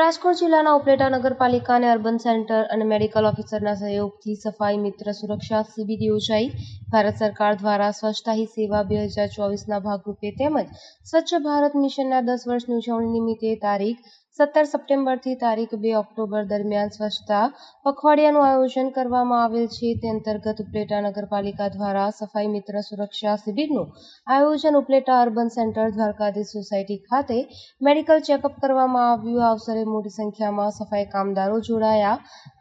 રાજકોટ જિલ્લાના ઉપલેટા નગરપાલિકા અને અર્બન સેન્ટર અને મેડિકલ ઓફિસરના સહયોગથી સફાઈ મિત્ર સુરક્ષા શિબિર યોજાઈ. ભારત સરકાર દ્વારા સ્વચ્છતા હી સેવા બે હજાર ચોવીસના ભાગરૂપે તેમજ સ્વચ્છ ભારત મિશનના દસ વર્ષની ઉજવણી નિમિત્તે તારીખ સત્તર સપ્ટેમ્બરથી તારીખ બે ઓક્ટોબર દરમિયાન સ્વચ્છતા પખવાડિયાનું આયોજન કરવામાં આવેલ છે. તે અંતર્ગત ઉપલેટા નગરપાલિકા દ્વારા સફાઈ મિત્ર સુરક્ષા શિબિરનું આયોજન Upleta urban centre Dwarkadhish society ખાતે મેડિકલ ચેકઅપ કરવામાં આવ્યું. આ અવસરે મોટી સંખ્યામાં સફાઈ કામદારો જોડાયા.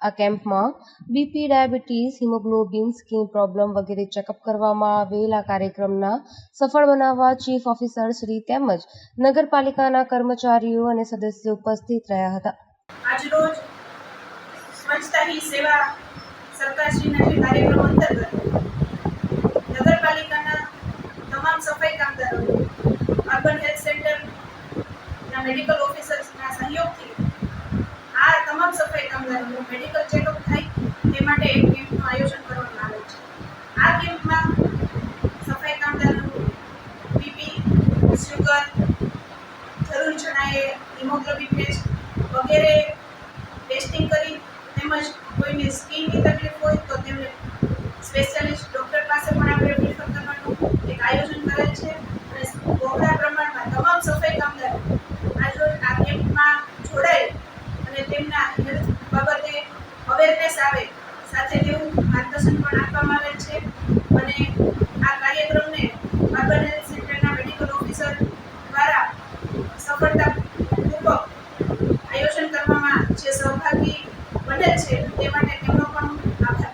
આ કેમ્પમાં BP, diabetes, haemoglobin, skin problem વગેરે ચેકઅપ કરવામાં આવેલ. આ કાર્યક્રમના સફળ બનાવવા ચીફ ઓફિસર શ્રી તેમજ નગરપાલિકાના કર્મચારીઓ અને સદસ્યો ઉપસ્થિત રહ્યા હતા. આજરોજ સ્વચ્છતા હી સેવા સરકારશ્રીના જે કાર્યક્રમ અંતર્ગત નગરપાલિકાના તમામ સફાઈ કામદારો, અર્બન હેલ્થ સેન્ટરના મેડિકલ ઓફિસર્સના સહયોગથી આ તમામ સફાઈ કામદારોનું મેડિકલ ચેકઅપ થાય તે માટે એક કેમ્પનું આયોજન કરવામાં આવે છે. આ કેમ્પમાં સફાઈ કામદારોનું બીપી સુગર જરૂર જણાયે હિમોગ્લોબિન ટેસ્ટ વગેરે ટેસ્ટિંગ કરી, તેમજ કોઈને સ્કિનની તકલીફ હોય તો તેમને સ્પેશિયાલિસ્ટ ડૉક્ટર પાસે પણ આપણે પ્રિફર કરવાનું એક આયોજન કરેલ છે. અને બહોળા પ્રમાણમાં તમામ સફાઈ કામદારો આજરોજ આ કેમ્પમાં જોડાય અને તેમના હેલ્થ બાબતે અવેરનેસ આવે, સાથે તેવું માર્ગદર્શન પણ આપવામાં આવેલ છે. અને આ કાર્યક્રમને અર્બન હેલ્થ સેન્ટરના મેડિકલ ઓફિસર દ્વારા સફળતાપૂર્વક આયોજન કરવામાં જે સહભાગી બનેલ છે તે માટે તેમનો પણ આભાર